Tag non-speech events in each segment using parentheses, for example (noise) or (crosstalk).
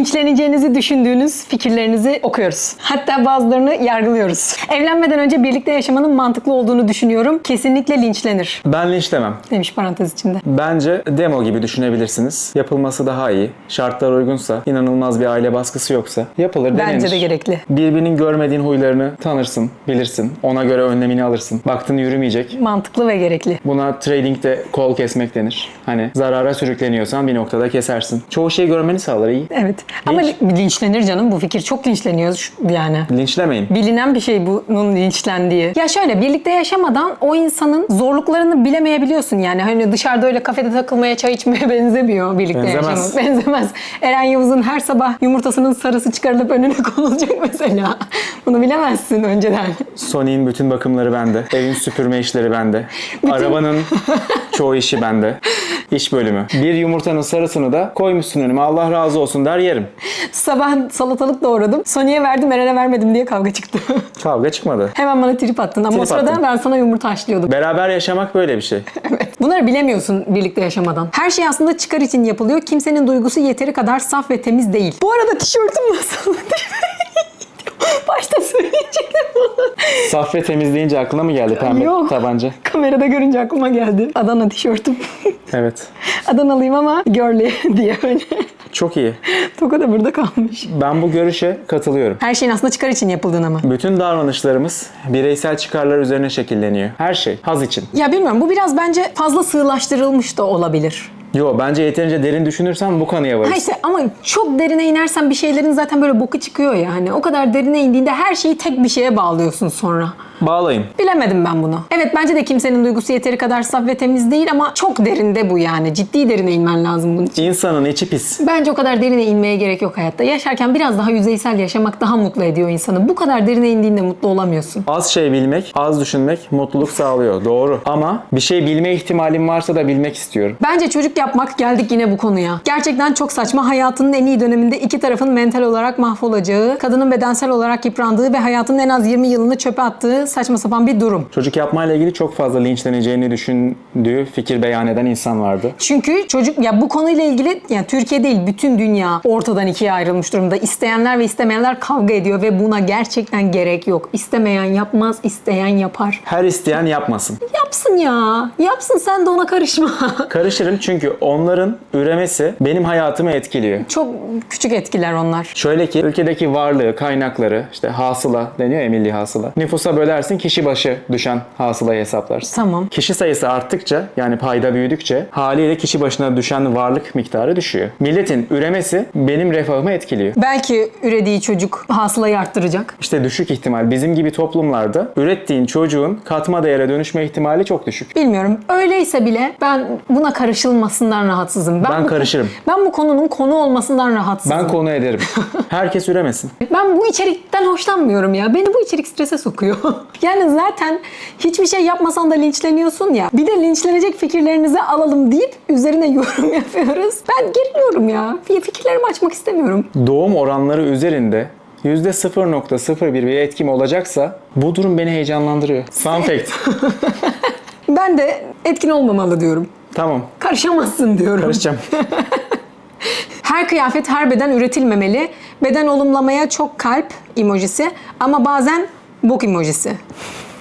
linçleneceğinizi düşündüğünüz fikirlerinizi okuyoruz. Hatta bazılarını yargılıyoruz. Evlenmeden önce birlikte yaşamanın mantıklı olduğunu düşünüyorum. Kesinlikle linçlenir. Ben linçlemem. Demiş parantez içinde. Bence demo gibi düşünebilirsiniz. Yapılması daha iyi. Şartlar uygunsa, inanılmaz bir aile baskısı yoksa yapılır, denenir. Bence de gerekli. Birbirinin görmediğin huylarını tanırsın, bilirsin. Ona göre önlemini alırsın. Baktın yürümeyecek. Mantıklı ve gerekli. Buna trading'de kol kesmek denir. Hani zarara sürükleniyorsan bir noktada kesersin. Çoğu şeyi görmeni sağlar iyi. Evet. Ama Linç. li- linçlenir canım. Bu fikir çok linçleniyor şu- yani. Linçlemeyin. Bilinen bir şey bunun linçlendiği. Ya şöyle birlikte yaşamadan o insanın zorluklarını bilemeyebiliyorsun yani. Hani dışarıda öyle kafede takılmaya, çay içmeye (laughs) benzemiyor birlikte Benzemez. yaşamak. Benzemez. Eren Yavuz'un her sabah yumurtasının sarısı çıkarılıp önüne (laughs) konulacak mesela. Bunu bilemezsin önceden. Sony'in bütün bakımları bende. Evin süpürme işleri bende. (laughs) Arabanın çoğu işi bende. İş bölümü. Bir yumurtanın sarısını da koymuşsun önüme. Allah razı olsun der yerim. Sabah salatalık doğradım. Sony'ye verdim, Eren'e vermedim diye kavga çıktı. (laughs) Kavga çıkmadı. Hemen bana trip attın ama o Trip sırada attım. ben sana yumurta haşlıyordum. Beraber yaşamak böyle bir şey. (laughs) Bunları bilemiyorsun birlikte yaşamadan. Her şey aslında çıkar için yapılıyor. Kimsenin duygusu yeteri kadar saf ve temiz değil. Bu arada tişörtüm nasıl? (laughs) Başta söyleyecektim bunu. Saf ve temizleyince aklına mı geldi pembe Yok. tabanca? Kamerada görünce aklıma geldi. Adana tişörtüm. Evet. Adanalıyım ama girly diye böyle. Çok iyi. (laughs) Toka da burada kalmış. Ben bu görüşe katılıyorum. Her şeyin aslında çıkar için yapıldığını ama. Bütün davranışlarımız bireysel çıkarlar üzerine şekilleniyor. Her şey haz için. Ya bilmiyorum bu biraz bence fazla sığlaştırılmış da olabilir. Yo bence yeterince derin düşünürsen bu kanıya varız. Ha işte ama çok derine inersen bir şeylerin zaten böyle boku çıkıyor ya. Hani o kadar derine indiğinde her şeyi tek bir şeye bağlıyorsun sonra. Bağlayın. Bilemedim ben bunu. Evet bence de kimsenin duygusu yeteri kadar saf ve temiz değil ama çok derinde bu yani. Ciddi derine inmen lazım bunun için. İnsanın içi pis. Bence o kadar derine inmeye gerek yok hayatta. Yaşarken biraz daha yüzeysel yaşamak daha mutlu ediyor insanı. Bu kadar derine indiğinde mutlu olamıyorsun. Az şey bilmek, az düşünmek mutluluk sağlıyor. Doğru. Ama bir şey bilme ihtimalim varsa da bilmek istiyorum. Bence çocuk yapmak geldik yine bu konuya. Gerçekten çok saçma. Hayatının en iyi döneminde iki tarafın mental olarak mahvolacağı, kadının bedensel olarak yıprandığı ve hayatının en az 20 yılını çöpe attığı saçma sapan bir durum. Çocuk yapmayla ilgili çok fazla linçleneceğini düşündüğü fikir beyan eden insan vardı. Çünkü çocuk ya bu konuyla ilgili yani Türkiye değil bütün dünya ortadan ikiye ayrılmış durumda. İsteyenler ve istemeyenler kavga ediyor ve buna gerçekten gerek yok. İstemeyen yapmaz, isteyen yapar. Her isteyen yapmasın. Yapsın ya. Yapsın sen de ona karışma. (laughs) Karışırım çünkü onların üremesi benim hayatımı etkiliyor. Çok küçük etkiler onlar. Şöyle ki ülkedeki varlığı, kaynakları, işte hasıla deniyor ya milli hasıla. Nüfusa bölersin kişi başı düşen hasılayı hesaplarsın. Tamam. Kişi sayısı arttıkça yani payda büyüdükçe haliyle kişi başına düşen varlık miktarı düşüyor. Milletin üremesi benim refahımı etkiliyor. Belki ürediği çocuk hasılayı arttıracak. İşte düşük ihtimal bizim gibi toplumlarda ürettiğin çocuğun katma değere dönüşme ihtimali çok düşük. Bilmiyorum. Öyleyse bile ben buna karışılmasından rahatsızım. Ben bu- karışırım. Ben bu konunun konu olmasından rahatsızım. Ben konu ederim. (laughs) Herkes üremesin. Ben bu içerikten hoşlanmıyorum ya. Beni bu içerik strese sokuyor. (laughs) yani zaten hiçbir şey yapmasan da linçleniyorsun ya. Bir de linçlenecek fikirlerinizi alalım deyip üzerine (laughs) yorum yapıyoruz. Ben geriliyorum ya. Fikirlerimi açmak istemiyorum. Doğum oranları üzerinde %0.01 bir etkim olacaksa bu durum beni heyecanlandırıyor. Fun fact. (laughs) Ben de etkin olmamalı diyorum. tamam. Karışamazsın diyorum. Karışacağım. (laughs) Her kıyafet, her beden üretilmemeli. Beden olumlamaya çok kalp emojisi ama bazen bok emojisi.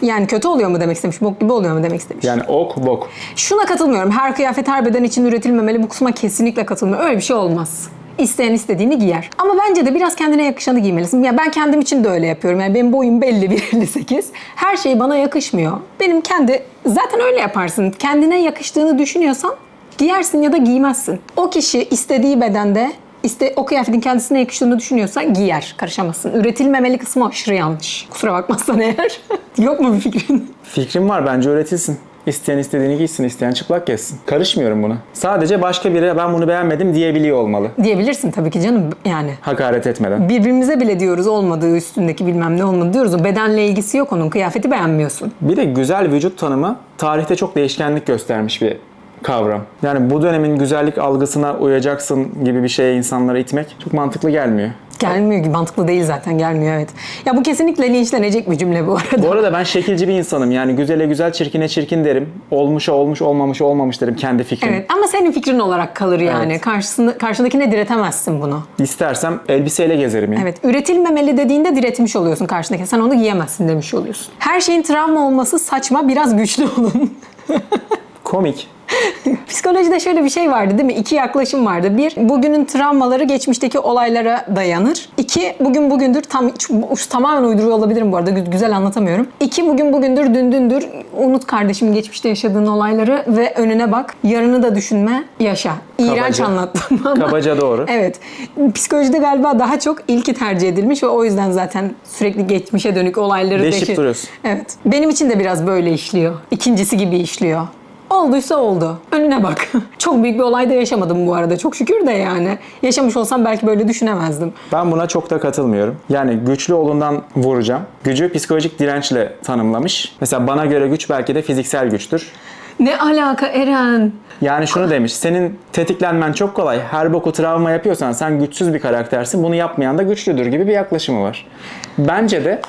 Yani kötü oluyor mu demek istemiş, bok gibi oluyor mu demek istemiş. Yani ok bok. Şuna katılmıyorum. Her kıyafet her beden için üretilmemeli. Bu kısma kesinlikle katılmıyorum. Öyle bir şey olmaz. İsteyen istediğini giyer. Ama bence de biraz kendine yakışanı giymelisin. Ya ben kendim için de öyle yapıyorum. Yani benim boyum belli 1.58. (laughs) Her şey bana yakışmıyor. Benim kendi zaten öyle yaparsın. Kendine yakıştığını düşünüyorsan giyersin ya da giymezsin. O kişi istediği bedende iste, o kıyafetin kendisine yakıştığını düşünüyorsa giyer. Karışamazsın. Üretilmemeli kısmı aşırı yanlış. Kusura bakmazsan eğer. (laughs) Yok mu bir fikrin? Fikrim var bence üretilsin. İsteyen istediğini giysin, isteyen çıplak gezsin. Karışmıyorum buna. Sadece başka biri ben bunu beğenmedim diyebiliyor olmalı. Diyebilirsin tabii ki canım yani. Hakaret etmeden. Birbirimize bile diyoruz olmadığı üstündeki bilmem ne olmadı diyoruz. O bedenle ilgisi yok onun. Kıyafeti beğenmiyorsun. Bir de güzel vücut tanımı tarihte çok değişkenlik göstermiş bir kavram. Yani bu dönemin güzellik algısına uyacaksın gibi bir şeye insanları itmek çok mantıklı gelmiyor. Gelmiyor ki mantıklı değil zaten gelmiyor evet. Ya bu kesinlikle linçlenecek bir cümle bu arada. Bu arada ben şekilci bir insanım. Yani güzele güzel, çirkine çirkin derim. Olmuşa olmuş, olmamışa olmamış derim kendi fikrim. Evet ama senin fikrin olarak kalır yani. Evet. Karşısında, karşındakine diretemezsin bunu. İstersem elbiseyle gezerim ya. Evet, üretilmemeli dediğinde diretmiş oluyorsun karşındaki. Sen onu giyemezsin demiş oluyorsun. Her şeyin travma olması saçma, biraz güçlü olun. (laughs) Komik. Psikolojide şöyle bir şey vardı değil mi? İki yaklaşım vardı. Bir, bugünün travmaları geçmişteki olaylara dayanır. İki, bugün bugündür. Tam tamamen uyduruyor olabilirim bu arada. Gü- Güzel anlatamıyorum. İki, bugün bugündür, dün dündür. Unut kardeşim geçmişte yaşadığın olayları ve önüne bak. Yarını da düşünme, yaşa. İğrenç Kabaca. anlattım ama. Kabaca doğru. (laughs) Evet. Psikolojide galiba daha çok ilki tercih edilmiş ve o yüzden zaten sürekli geçmişe dönük olayları Deşip deşi- duruyorsun. Evet. Benim için de biraz böyle işliyor. İkincisi gibi işliyor. Olduysa oldu. Önüne bak. (laughs) Çok büyük bir olay da yaşamadım bu arada. Çok şükür de yani. Yaşamış olsam belki böyle düşünemezdim. Ben buna çok da katılmıyorum. Yani güçlü olundan vuracağım. Gücü psikolojik dirençle tanımlamış. Mesela bana göre güç belki de fiziksel güçtür. Ne alaka Eren? Yani şunu demiş, senin tetiklenmen çok kolay. Her boku travma yapıyorsan sen güçsüz bir karaktersin. Bunu yapmayan da güçlüdür gibi bir yaklaşımı var. Bence de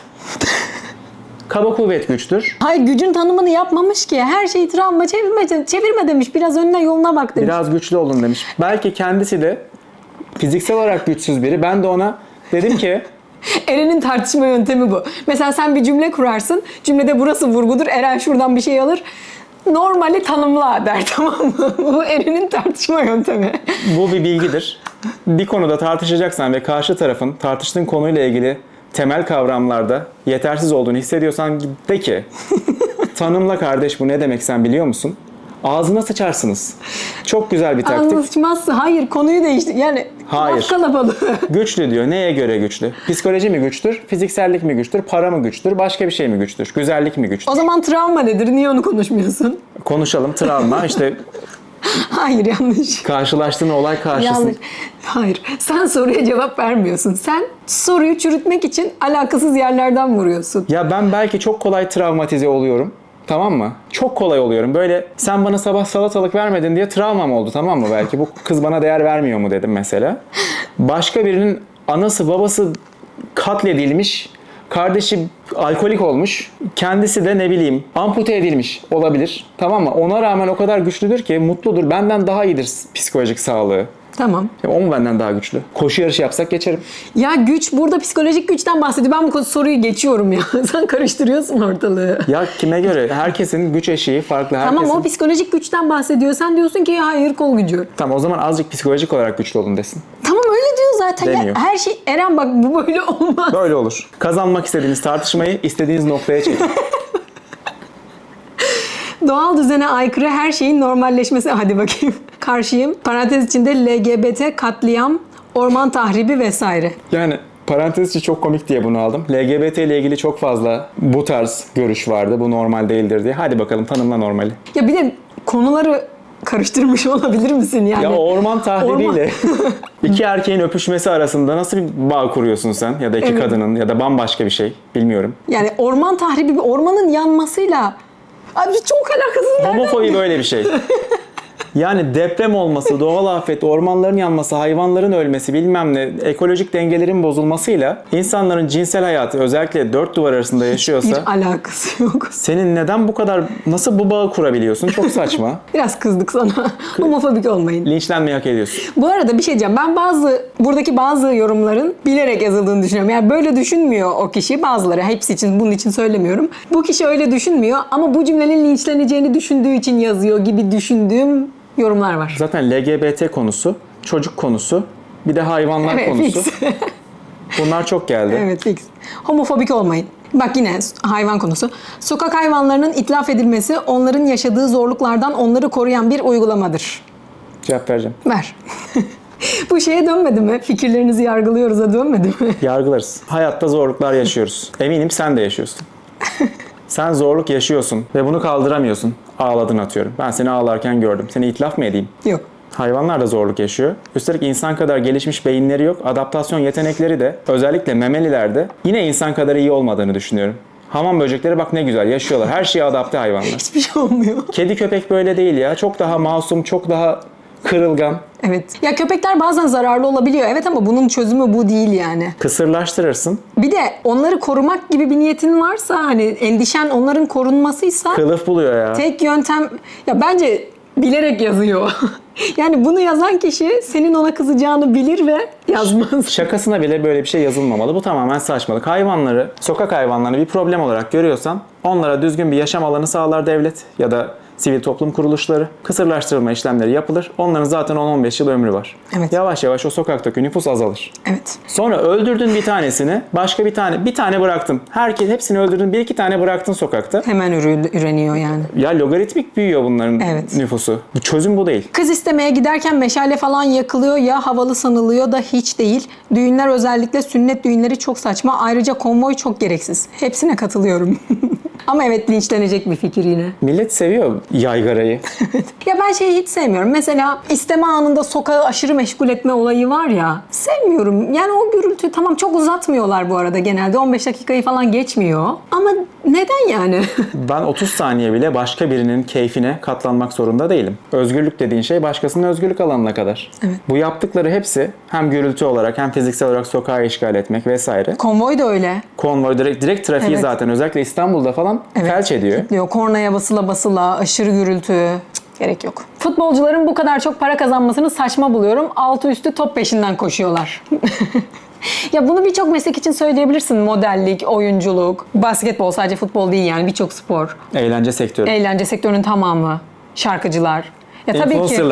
kaba kuvvet güçtür. Hayır gücün tanımını yapmamış ki. Her şeyi travma çevirme, çevirme demiş. Biraz önüne yoluna bak demiş. Biraz güçlü olun demiş. Belki kendisi de fiziksel olarak güçsüz biri. Ben de ona dedim ki (laughs) Eren'in tartışma yöntemi bu. Mesela sen bir cümle kurarsın. Cümlede burası vurgudur. Eren şuradan bir şey alır. Normali tanımla der (laughs) tamam mı? Bu Eren'in tartışma yöntemi. bu bir bilgidir. Bir konuda tartışacaksan ve karşı tarafın tartıştığın konuyla ilgili temel kavramlarda yetersiz olduğunu hissediyorsan de ki (laughs) tanımla kardeş bu ne demek sen biliyor musun? Ağzına sıçarsınız. Çok güzel bir taktik. Anlaşmazsa hayır konuyu değiştir. Yani Hayır. kalabalığı. (laughs) Güçlü diyor. Neye göre güçlü? Psikoloji mi güçtür? Fiziksellik mi güçtür? Para mı güçtür? Başka bir şey mi güçtür? Güzellik mi güçtür? o zaman travma nedir? Niye onu konuşmuyorsun? Konuşalım. Travma işte (laughs) (laughs) Hayır yanlış. karşılaştığın olay karşısında. Yanlış. Hayır. Sen soruya cevap vermiyorsun. Sen soruyu çürütmek için alakasız yerlerden vuruyorsun. Ya ben belki çok kolay travmatize oluyorum. Tamam mı? Çok kolay oluyorum. Böyle sen bana sabah salatalık vermedin diye travmam oldu tamam mı belki? Bu kız bana değer vermiyor mu dedim mesela. Başka birinin anası babası katledilmiş. Kardeşi alkolik olmuş. Kendisi de ne bileyim ampute edilmiş olabilir. Tamam mı? Ona rağmen o kadar güçlüdür ki mutludur. Benden daha iyidir psikolojik sağlığı. Tamam. Ya O mu benden daha güçlü? Koşu yarışı yapsak geçerim. Ya güç burada psikolojik güçten bahsediyor. Ben bu soruyu geçiyorum ya. (laughs) Sen karıştırıyorsun ortalığı. Ya kime göre? Herkesin güç eşiği farklı. Herkesin... Tamam o psikolojik güçten bahsediyor. Sen diyorsun ki hayır kol gücü. Tamam o zaman azıcık psikolojik olarak güçlü olun desin. Tamam öyle diyor zaten. Ya, Demiyor. her şey Eren bak bu böyle olmaz. Böyle olur. Kazanmak istediğiniz tartışmayı istediğiniz noktaya çekin. (laughs) Doğal düzene aykırı her şeyin normalleşmesi. Hadi bakayım. Karşıyım. Parantez içinde LGBT, katliam, orman tahribi vesaire. Yani parantez içi çok komik diye bunu aldım. LGBT ile ilgili çok fazla bu tarz görüş vardı. Bu normal değildir diye. Hadi bakalım tanımla normali. Ya bir de konuları karıştırmış (laughs) olabilir misin yani? Ya orman tahribiyle (laughs) iki erkeğin öpüşmesi arasında nasıl bir bağ kuruyorsun sen? Ya da iki Evet. kadının ya da bambaşka bir şey. Bilmiyorum. Yani orman tahribi, bir ormanın yanmasıyla Abi çok alakasız. Homofobi böyle bir şey. (laughs) Yani deprem olması, doğal afet, ormanların yanması, hayvanların ölmesi, bilmem ne, ekolojik dengelerin bozulmasıyla insanların cinsel hayatı özellikle dört duvar arasında yaşıyorsa Bir alakası yok. senin neden bu kadar nasıl bu bağı kurabiliyorsun? Çok saçma. (laughs) Biraz kızdık sana. Homofobik olmayın. Linçlenmeyi hak ediyorsun. Bu arada bir şey diyeceğim. Ben bazı buradaki bazı yorumların bilerek yazıldığını düşünüyorum. Yani böyle düşünmüyor o kişi. Bazıları hepsi için bunun için söylemiyorum. Bu kişi öyle düşünmüyor ama bu cümlenin linçleneceğini düşündüğü için yazıyor gibi düşündüğüm yorumlar var. Zaten LGBT konusu, çocuk konusu, bir de hayvanlar Evet, konusu. fix. (laughs) Bunlar çok geldi. Evet fix. Homofobik olmayın. Bak yine hayvan konusu. Sokak hayvanlarının itlaf edilmesi onların yaşadığı zorluklardan onları koruyan bir uygulamadır. Cevap vereceğim. Ver. (laughs) Bu şeye dönmedi mi? Fikirlerinizi yargılıyoruz'a dönmedi mi? (laughs) Yargılarız. Hayatta zorluklar yaşıyoruz. Eminim sen de yaşıyorsun. Sen zorluk yaşıyorsun ve bunu kaldıramıyorsun. Ağladın atıyorum. Ben seni ağlarken gördüm. Seni itlaf mı edeyim? Yok. Hayvanlar da zorluk yaşıyor. Üstelik insan kadar gelişmiş beyinleri yok. Adaptasyon yetenekleri de özellikle memelilerde yine insan kadar iyi olmadığını düşünüyorum. Hamam böcekleri bak ne güzel yaşıyorlar. Her şeye adapte hayvanlar. Hiçbir şey olmuyor. Kedi köpek böyle değil ya. Çok daha masum, çok daha kırılgan. Evet. Ya köpekler bazen zararlı olabiliyor. Evet ama bunun çözümü bu değil yani. Kısırlaştırırsın. Bir de onları korumak gibi bir niyetin varsa hani endişen onların korunmasıysa Kılıf buluyor ya. tek yöntem ya bence bilerek yazıyor. (laughs) yani bunu yazan kişi senin ona kızacağını bilir ve yazmaz. Şakasına bile böyle bir şey yazılmamalı. Bu tamamen saçmalık. Hayvanları, sokak hayvanlarını bir problem olarak görüyorsan onlara düzgün bir yaşam alanı sağlar devlet ya da sivil toplum kuruluşları. Kısırlaştırılma işlemleri yapılır. Onların zaten 10-15 yıl ömrü var. Evet. Yavaş yavaş o sokaktaki nüfus azalır. Evet. Sonra öldürdün bir tanesini, başka bir tane, bir tane bıraktın. Herkes hepsini öldürdün, bir iki tane bıraktın sokakta. Hemen ürü- üreniyor yani. Ya logaritmik büyüyor bunların Evet. nüfusu. Bu çözüm bu değil. Kız istemeye giderken meşale falan yakılıyor ya havalı sanılıyor da hiç değil. Düğünler özellikle sünnet düğünleri çok saçma. Ayrıca konvoy çok gereksiz. Hepsine katılıyorum. (laughs) Ama evet linçlenecek bir fikir yine. Millet seviyor yaygarayı. (laughs) Ya ben şeyi hiç sevmiyorum. Mesela isteme anında sokağı aşırı meşgul etme olayı var ya. Sevmiyorum. Yani o gürültü tamam çok uzatmıyorlar bu arada genelde. 15 dakikayı falan geçmiyor. Ama neden yani? (laughs) Ben 30 saniye bile başka birinin keyfine katlanmak zorunda değilim. Özgürlük dediğin şey başkasının özgürlük alanına kadar. Evet. Bu yaptıkları hepsi hem gürültü olarak hem fiziksel olarak sokağı işgal etmek vesaire. Konvoy da öyle. Konvoy direkt, direkt trafiği Evet. zaten özellikle İstanbul'da falan felç ediyor. Diyor kornaya basıla basıla aşırı gürültü. Cık, gerek yok. Futbolcuların bu kadar çok para kazanmasını saçma buluyorum. Altı üstü top peşinden koşuyorlar. (laughs) ya bunu birçok meslek için söyleyebilirsin. Modellik, oyunculuk, basketbol sadece futbol değil yani birçok spor. Eğlence sektörü. Eğlence sektörünün tamamı. Şarkıcılar. Ya tabii ki,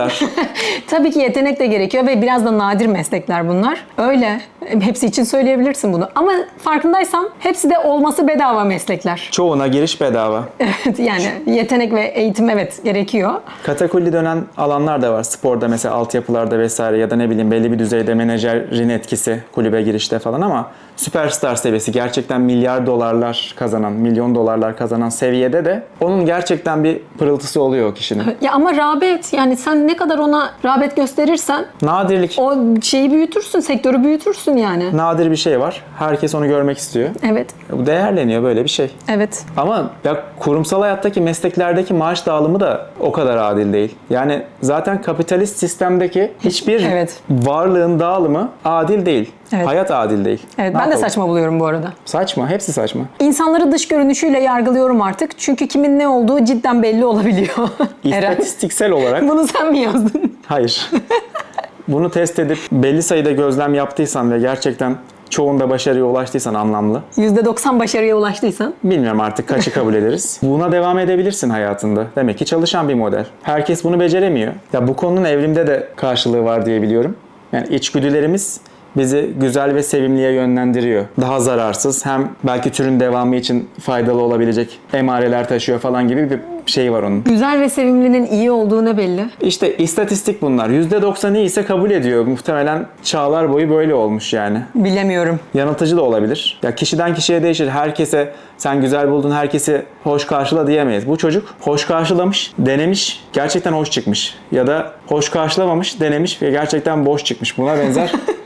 (laughs) tabii ki yetenek de gerekiyor ve biraz da nadir meslekler bunlar. Öyle. Hepsi için söyleyebilirsin bunu. Ama farkındaysan hepsi de olması bedava meslekler. Çoğuna giriş bedava. (laughs) Evet yani yetenek ve eğitim evet gerekiyor. Katakulli dönen alanlar da var. Sporda mesela altyapılarda vesaire ya da ne bileyim belli bir düzeyde menajerin etkisi kulübe girişte falan ama süperstar seviyesi gerçekten milyar dolarlar kazanan, milyon dolarlar kazanan seviyede de onun gerçekten bir pırıltısı oluyor o kişinin. Ya ama rağbet yani sen ne kadar ona rağbet gösterirsen Nadirlik. o şeyi büyütürsün, sektörü büyütürsün yani. Nadir bir şey var. Herkes onu görmek istiyor. Evet. Bu değerleniyor böyle bir şey. Evet. Ama ya kurumsal hayattaki mesleklerdeki maaş dağılımı da o kadar adil değil. Yani zaten kapitalist sistemdeki hiçbir Evet. varlığın dağılımı adil değil. Evet. Hayat adil değil. Evet Ne ben de yapalım? saçma buluyorum bu arada. Saçma. Hepsi saçma. İnsanları dış görünüşüyle yargılıyorum artık. Çünkü kimin ne olduğu cidden belli olabiliyor. (laughs) İstatistiksel olarak Bunu sen mi yazdın? hayır. (laughs) Bunu test edip belli sayıda gözlem yaptıysan ve gerçekten çoğunda başarıya ulaştıysan anlamlı. %90 başarıya ulaştıysan. Bilmiyorum artık kaçı kabul ederiz. (laughs) Buna devam edebilirsin hayatında. Demek ki çalışan bir model. Herkes bunu beceremiyor. Ya bu konunun evrimde de karşılığı var diye biliyorum. Yani içgüdülerimiz bizi güzel ve sevimliye yönlendiriyor. Daha zararsız hem belki türün devamı için faydalı olabilecek emareler taşıyor falan gibi bir şey var onun. Güzel ve sevimlinin iyi olduğu ne belli? İşte istatistik bunlar. %90 iyi ise kabul ediyor. Muhtemelen çağlar boyu böyle olmuş yani. Bilemiyorum. Yanıltıcı da olabilir. Ya kişiden kişiye değişir. Herkese sen güzel buldun, herkesi hoş karşıla diyemeyiz. Bu çocuk hoş karşılamış, denemiş, gerçekten hoş çıkmış. Ya da hoş karşılamamış, denemiş ve gerçekten boş çıkmış. Buna benzer (laughs)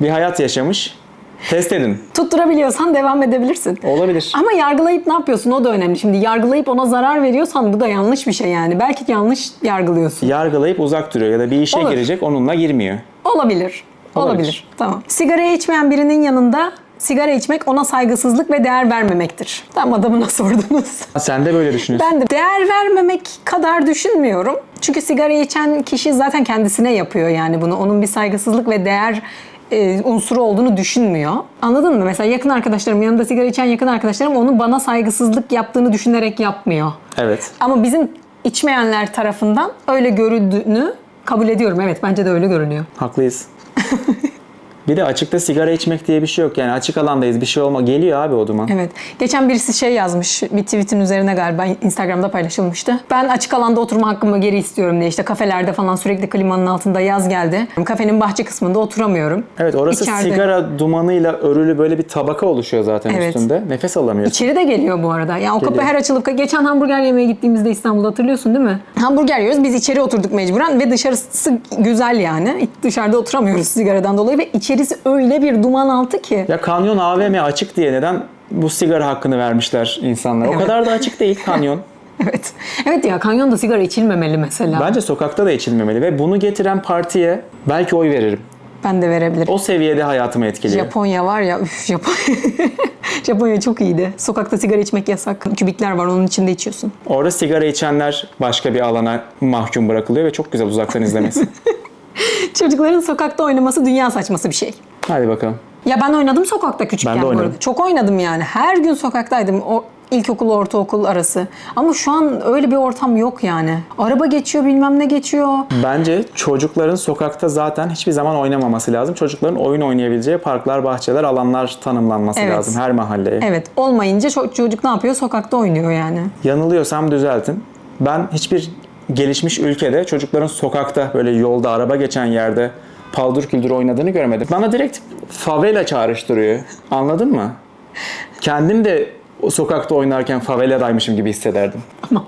bir hayat yaşamış. Test edin. Tutturabiliyorsan devam edebilirsin. Olabilir. Ama yargılayıp ne yapıyorsun o da önemli. Şimdi yargılayıp ona zarar veriyorsan bu da yanlış bir şey yani. Belki yanlış yargılıyorsun. Yargılayıp uzak duruyor ya da bir işe Olur. girecek onunla girmiyor. Olabilir. Olabilir. Olabilir. Tamam. Sigara içmeyen birinin yanında sigara içmek ona saygısızlık ve değer vermemektir. Tam adamına (laughs) sordunuz. Sen de böyle düşünüyorsun. Ben de değer vermemek kadar düşünmüyorum. Çünkü sigara içen kişi zaten kendisine yapıyor yani bunu. Onun bir saygısızlık ve değer e, unsuru olduğunu düşünmüyor. Anladın mı? Mesela yakın arkadaşlarım, yanında sigara içen yakın arkadaşlarım onun bana saygısızlık yaptığını düşünerek yapmıyor. Evet. Ama bizim içmeyenler tarafından öyle görüldüğünü kabul ediyorum. Evet bence de öyle görünüyor. Haklıyız. (laughs) bir de açıkta sigara içmek diye bir şey yok. Yani açık alandayız. Bir şey olma. Geliyor abi o duman. Evet. Geçen birisi şey yazmış bir tweetin üzerine galiba Instagram'da paylaşılmıştı. Ben açık alanda oturma hakkımı geri istiyorum diye işte kafelerde falan sürekli klimanın altında yaz geldi. Kafenin bahçe kısmında oturamıyorum. Evet orası İçeride. sigara dumanıyla örülü böyle bir tabaka oluşuyor zaten Evet. üstünde. Nefes alamıyorsun. İçeri de geliyor bu arada. Yani o kapı her açılıp geçen hamburger yemeye gittiğimizde İstanbul'da hatırlıyorsun değil mi? Hamburger yiyoruz. Biz içeri oturduk mecburen ve dışarısı güzel yani. Dışarıda oturamıyoruz sigaradan dolayı ve içerisi öyle bir duman altı ki. Ya kanyon AVM açık diye neden bu sigara hakkını vermişler insanlara. O Evet. kadar da açık değil kanyon. (laughs) Evet. Evet ya kanyonda sigara içilmemeli mesela. Ben, Bence sokakta da içilmemeli ve bunu getiren partiye belki oy veririm. de verebilirim. O seviyede hayatımı etkiliyor. Japonya var ya üf Japonya. (laughs) Japonya çok iyiydi. Sokakta sigara içmek yasak. Kübikler var onun içinde içiyorsun. Orada sigara içenler başka bir alana mahkum bırakılıyor ve çok güzel uzaktan izlemesi. (laughs) Çocukların sokakta oynaması dünya saçması bir şey. Hadi bakalım. Ya ben oynadım sokakta küçükken Ben de bu oynadım. arada. Çok oynadım yani. Her gün sokaktaydım. O ilkokul, ortaokul arası. Ama şu an öyle bir ortam yok yani. Araba geçiyor, bilmem ne geçiyor. Bence çocukların sokakta zaten hiçbir zaman oynamaması lazım. Çocukların oyun oynayabileceği parklar, bahçeler, alanlar tanımlanması Evet. lazım her mahalleye. Evet, olmayınca ço- çocuk ne yapıyor? Sokakta oynuyor yani. Yanılıyorsam düzeltin. Ben hiçbir gelişmiş ülkede çocukların sokakta böyle yolda araba geçen yerde paldır küldür oynadığını görmedim. Bana direkt favela çağrıştırıyor. Anladın mı? Kendim de o sokakta oynarken faveladaymışım gibi hissederdim. Ama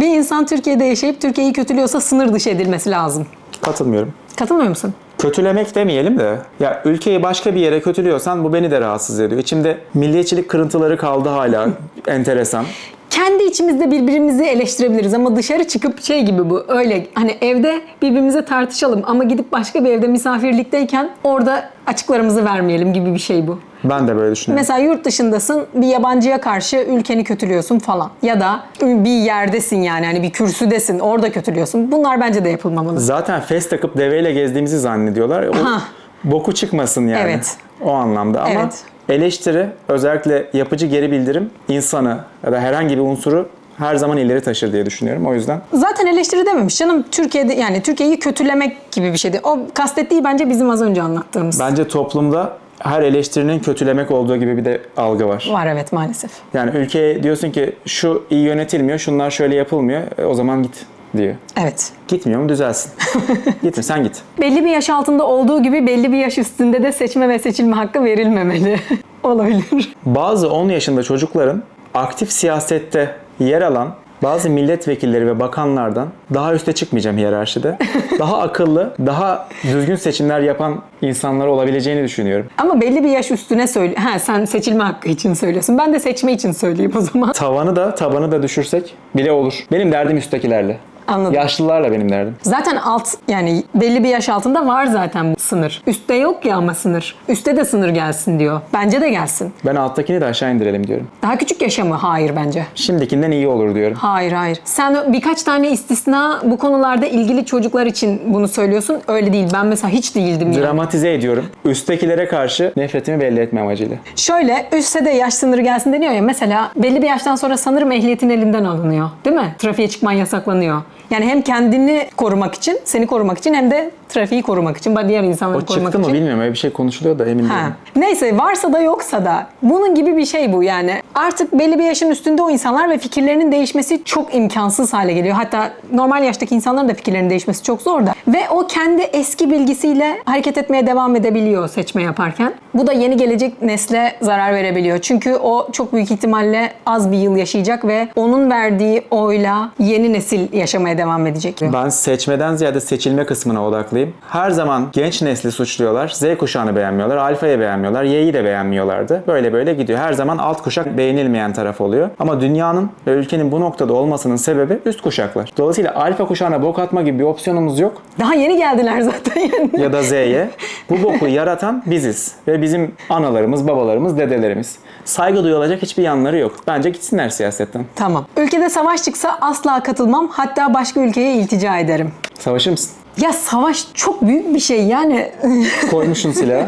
bir insan Türkiye'de yaşayıp Türkiye'yi kötülüyorsa sınır dışı edilmesi lazım. Katılmıyorum. Katılmıyor musun? Kötülemek demeyelim de ya ülkeyi başka bir yere kötülüyorsan bu beni de rahatsız ediyor. İçimde milliyetçilik kırıntıları kaldı hala (laughs) enteresan. Kendi içimizde birbirimizi eleştirebiliriz ama dışarı çıkıp şey gibi bu öyle hani evde birbirimize tartışalım ama gidip başka bir evde misafirlikteyken orada açıklarımızı vermeyelim gibi bir şey bu. Ben de böyle düşünüyorum. Mesela yurt dışındasın bir yabancıya karşı ülkeni kötülüyorsun falan. Ya da bir yerdesin yani hani bir kürsüdesin orada kötülüyorsun. Bunlar bence de yapılmamalı. Zaten fes takıp deveyle gezdiğimizi zannediyorlar. O Aha. boku çıkmasın yani. Evet. O anlamda ama Evet. Eleştiri özellikle yapıcı geri bildirim insanı ya da herhangi bir unsuru her zaman ileri taşır diye düşünüyorum. O yüzden Zaten eleştiri dememiş canım Türkiye'de yani Türkiye'yi kötülemek gibi bir şeydi. O kastettiği bence bizim az önce anlattığımız. bence toplumda her eleştirinin kötülemek olduğu gibi bir de algı var. Var evet maalesef. Yani ülkeye diyorsun ki şu iyi yönetilmiyor, şunlar şöyle yapılmıyor. E, o zaman git diyor. Evet. Gitmiyor mu düzelsin. (laughs) Gitme sen git. Belli bir yaş altında olduğu gibi belli bir yaş üstünde de seçme ve seçilme hakkı verilmemeli. (laughs) Olabilir. Bazı 10 yaşında çocukların aktif siyasette yer alan bazı milletvekilleri ve bakanlardan daha üste çıkmayacağım hiyerarşide. (laughs) Daha akıllı, daha düzgün seçimler yapan insanlar olabileceğini düşünüyorum. Ama belli bir yaş üstüne söyle. Ha sen seçilme hakkı için söylüyorsun. Ben de seçme için söyleyeyim o zaman. Tavanı da tabanı da düşürsek bile olur. Benim derdim üsttekilerle. Anladım. Yaşlılarla benim derdim. Zaten alt yani belli bir yaş altında var zaten bu sınır. Üstte yok ya ama sınır. Üste de sınır gelsin diyor. Bence de gelsin. Ben alttakini de aşağı indirelim diyorum. Daha küçük yaşa mı? Hayır bence. Şimdikinden iyi olur diyorum. Hayır hayır. Sen birkaç tane istisna bu konularda ilgili çocuklar için bunu söylüyorsun. Öyle değil. Ben mesela hiç değildim yani. Dramatize ediyorum. Üsttekilere karşı nefretimi belli etme amacıyla. Şöyle üstte de yaş sınırı gelsin deniyor ya. Mesela belli bir yaştan sonra sanırım ehliyetin elinden alınıyor. Değil mi? Trafiğe çıkman yasaklanıyor. Yani hem kendini korumak için, seni korumak için hem de trafiği korumak için, diğer insanları O korumak çıktı mı için. bilmiyorum. Öyle bir şey konuşuluyor da emin Ha. değilim. Neyse varsa da yoksa da bunun gibi bir şey bu yani. Artık belli bir yaşın üstünde o insanlar ve fikirlerinin değişmesi çok imkansız hale geliyor. Hatta normal yaştaki insanların da fikirlerinin değişmesi çok zor da. Ve o kendi eski bilgisiyle hareket etmeye devam edebiliyor seçme yaparken. Bu da yeni gelecek nesle zarar verebiliyor. Çünkü o çok büyük ihtimalle az bir yıl yaşayacak ve onun verdiği oyla yeni nesil yaşamaya devam edecek. Ben seçmeden ziyade seçilme kısmına odaklıyım. Her zaman genç nesli suçluyorlar. Z kuşağını beğenmiyorlar. Alfa'yı beğenmiyorlar. Y'yi de beğenmiyorlardı. Böyle böyle gidiyor. Her zaman alt kuşak beğenilmeyen taraf oluyor. Ama dünyanın ve ülkenin bu noktada olmasının sebebi üst kuşaklar. Dolayısıyla alfa kuşağına bok atma gibi bir opsiyonumuz yok. Daha yeni geldiler zaten yani. Ya da Z'ye. Bu boku yaratan biziz. Ve bizim analarımız, babalarımız, dedelerimiz. Saygı duyulacak hiçbir yanları yok. Bence gitsinler siyasetten. Tamam. Ülkede savaş çıksa asla katılmam. Hatta başka ülkeye iltica ederim. Savaşır mısın? Ya savaş çok büyük bir şey yani. (laughs) Koymuşsun silahı.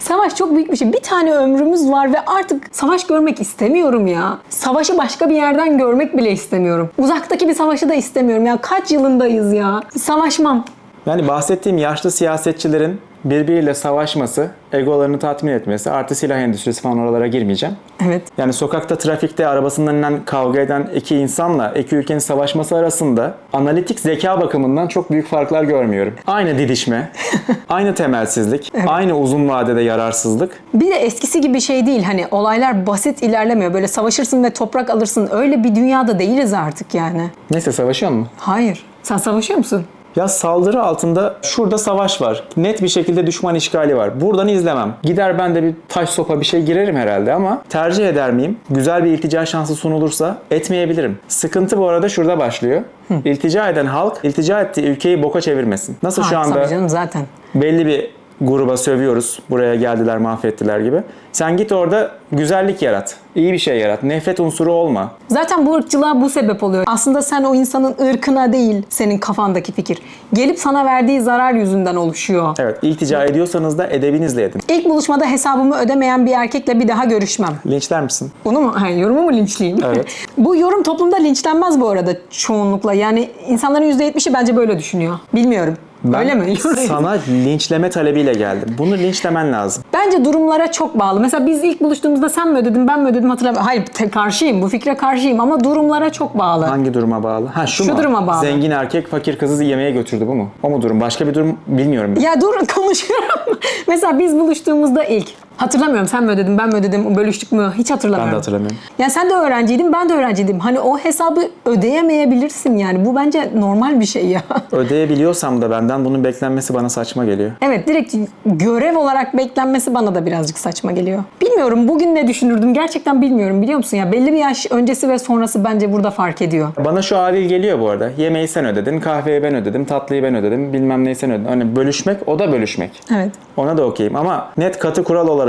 savaş çok büyük bir şey. Bir tane ömrümüz var ve artık savaş görmek istemiyorum ya. Savaşı başka bir yerden görmek bile istemiyorum. Uzaktaki bir savaşı da istemiyorum ya. Kaç yılındayız ya. Savaşmam. Yani bahsettiğim yaşlı siyasetçilerin birbiriyle savaşması, egolarını tatmin etmesi, artı silah endüstrisi falan oralara girmeyeceğim. Evet. Yani sokakta, trafikte arabasından inen, kavga eden iki insanla iki ülkenin savaşması arasında analitik zeka bakımından çok büyük farklar görmüyorum. Aynı didişme, (laughs) aynı temelsizlik, aynı uzun vadede yararsızlık. Bir de eskisi gibi şey değil. Hani olaylar basit ilerlemiyor. Böyle savaşırsın ve toprak alırsın. Öyle bir dünyada değiliz artık yani. Neyse savaşıyor mu? Hayır. Sen savaşıyor musun? Ya saldırı altında şurada savaş var. Net bir şekilde düşman işgali var. Buradan izlemem. Gider ben de bir taş sopa bir şey girerim herhalde ama tercih eder miyim? Güzel bir iltica şansı sunulursa etmeyebilirim. Sıkıntı bu arada şurada başlıyor. İltica eden halk iltica ettiği ülkeyi boka çevirmesin. Nasıl şu Ha, anda tabii canım zaten. belli bir gruba sövüyoruz. Buraya geldiler mahvettiler gibi. Sen git orada güzellik yarat. İyi bir şey yarat. Nefret unsuru olma. Zaten bu ırkçılığa bu sebep oluyor. Aslında sen o insanın ırkına değil senin kafandaki fikir. Gelip sana verdiği zarar yüzünden oluşuyor. Evet iltica ediyorsanız da edebinizle edin. İlk buluşmada hesabımı ödemeyen bir erkekle bir daha görüşmem. Linçler misin? Bunu mu? Ha, yorumu mu linçleyeyim? Evet. (laughs) bu yorum toplumda linçlenmez bu arada çoğunlukla. Yani insanların %70'i bence böyle düşünüyor. Bilmiyorum. Ben Öyle mi? (laughs) sana linçleme talebiyle geldim. Bunu linçlemen lazım. Bence durumlara çok bağlı. Mesela biz ilk buluştuğumuzda sen mi ödedin ben mi ödedim hatırlamıyorum. Hayır te- karşıyım bu fikre karşıyım ama durumlara çok bağlı. Hangi duruma bağlı? Ha şu, Şu mu? duruma bağlı. Zengin erkek fakir kızı yemeğe götürdü bu mu? O mu durum? Başka bir durum bilmiyorum. Ya dur (laughs) konuşuyorum. Mesela biz buluştuğumuzda ilk hatırlamıyorum sen mi ödedin ben mi ödedim bölüştük mü hiç hatırlamıyorum. Ben de hatırlamıyorum. Ya sen de öğrenciydin ben de öğrenciydim. Hani o hesabı ödeyemeyebilirsin yani. Bu bence normal bir şey ya. (laughs) Ödeyebiliyorsam da benden bunun beklenmesi bana saçma geliyor. Evet direkt görev olarak beklenmesi bana da birazcık saçma geliyor. Bilmiyorum bugün ne düşünürdüm gerçekten bilmiyorum biliyor musun ya belli bir yaş öncesi ve sonrası bence burada fark ediyor. Bana şu adil geliyor bu arada. Yemeği sen ödedin, kahveyi ben ödedim, tatlıyı ben ödedim, bilmem neyi sen ödedin. Hani bölüşmek o da bölüşmek. Evet. Ona da okeyim ama net katı kural olarak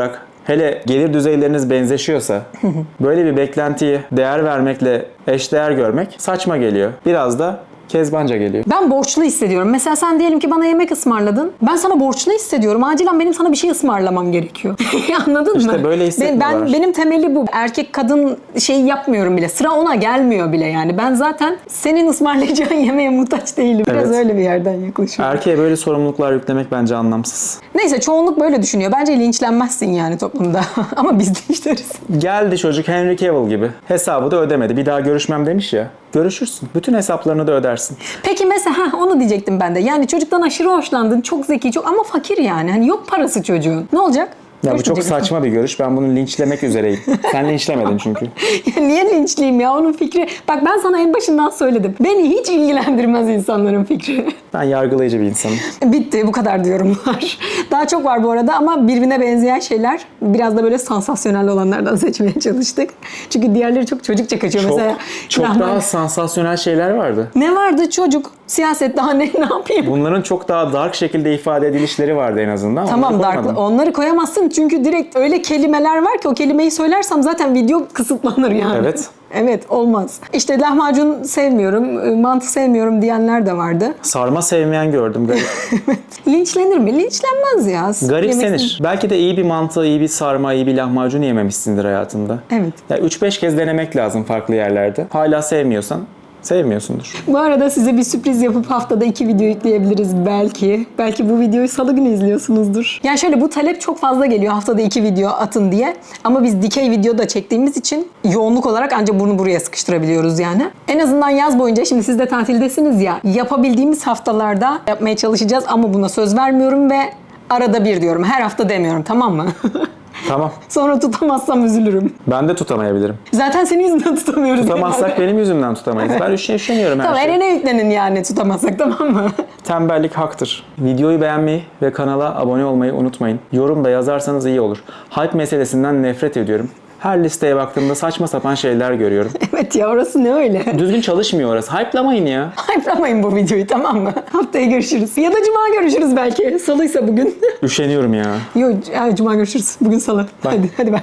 hele gelir düzeyleriniz benzeşiyorsa (laughs) böyle bir beklentiyi değer vermekle eşdeğer görmek saçma geliyor. Biraz da kezbanca geliyor. Ben borçlu hissediyorum. Mesela sen diyelim ki bana yemek ısmarladın. Ben sana borçlu hissediyorum. Acilen benim sana bir şey ısmarlamam gerekiyor. (laughs) Anladın İşte mı? böyle ben, hissetmiyorlar. ben Benim temeli bu. Erkek kadın şeyi yapmıyorum bile. Sıra ona gelmiyor bile yani. Ben zaten senin ısmarlayacağın (laughs) yemeğe muhtaç değilim. Biraz Evet. öyle bir yerden yaklaşıyorum. Erkeğe böyle sorumluluklar yüklemek bence anlamsız. Neyse çoğunluk böyle düşünüyor. Bence linçlenmezsin yani toplumda. (laughs) Ama biz linçleriz. Geldi çocuk Henry Cavill gibi. Hesabı da ödemedi. Bir daha görüşmem demiş ya. Görüşürsün. Bütün hesaplarını da ödersin. Peki mesela ha, onu diyecektim ben de. Yani çocuktan aşırı hoşlandın. Çok zeki, çok ama fakir yani. Hani yok parası çocuğun. Ne olacak? Ya bu çok saçma bir görüş. Ben bunu linçlemek üzereyim. Sen linçlemedin çünkü. (laughs) Ya niye linçliyim ya onun fikri? Bak ben sana en başından söyledim. Beni hiç ilgilendirmez insanların fikri. (laughs) Ben yargılayıcı bir insanım. Bitti bu kadar diyorum var. Daha çok var bu arada ama birbirine benzeyen şeyler. Biraz da böyle sansasyonel olanlardan (laughs) seçmeye çalıştık. Çünkü diğerleri çok çocukça kaçıyor. Çok, Mesela çok Rahman- daha sansasyonel şeyler vardı. Ne vardı çocuk? Siyaset daha ne, (laughs) ne yapayım? Bunların çok daha dark şekilde ifade edilişleri vardı en azından. Tamam Onları Dark. koymadım. Onları koyamazsın çünkü direkt öyle kelimeler var ki o kelimeyi söylersem zaten video kısıtlanır yani. Evet. (laughs) Evet olmaz. İşte lahmacun sevmiyorum, mantı sevmiyorum diyenler de vardı. Sarma sevmeyen gördüm. Garip, (laughs) Linçlenir mi? Linçlenmez ya. garipsenir. Yemesin. Belki de iyi bir mantı, iyi bir sarma, iyi bir lahmacun yememişsindir hayatında. Evet. Ya 3-5 kez denemek lazım farklı yerlerde. Hala sevmiyorsan sevmiyorsundur. Bu arada size bir sürpriz yapıp haftada iki video yükleyebiliriz belki. Belki bu videoyu salı günü izliyorsunuzdur. Yani şöyle bu talep çok fazla geliyor haftada iki video atın diye. Ama biz dikey video da çektiğimiz için yoğunluk olarak ancak bunu buraya sıkıştırabiliyoruz yani. En azından yaz boyunca şimdi siz de tatildesiniz ya. Yapabildiğimiz haftalarda yapmaya çalışacağız ama buna söz vermiyorum ve arada bir diyorum. Her hafta demiyorum tamam mı? (laughs) Tamam. Sonra tutamazsam üzülürüm. Ben de tutamayabilirim. Zaten senin yüzünden (laughs) tutamıyoruz. Tutamazsak genelde. benim yüzümden tutamayız. Ben üşen- üşeniyorum her Tamam şeye. Eren'e yüklenin yani tutamazsak tamam mı? (laughs) Tembellik haktır. Videoyu beğenmeyi ve kanala abone olmayı unutmayın. Yorum da yazarsanız iyi olur. Hype meselesinden nefret ediyorum. Her listeye baktığımda saçma sapan şeyler görüyorum. (laughs) evet ya orası ne öyle? Düzgün çalışmıyor orası. Hype'lamayın ya. (laughs) Hype'lamayın bu videoyu tamam mı? Haftaya görüşürüz. Ya da cuma görüşürüz belki. Salıysa bugün. (laughs) Üşeniyorum ya. Yok, cuma görüşürüz. Bugün salı. Hadi, hadi bay.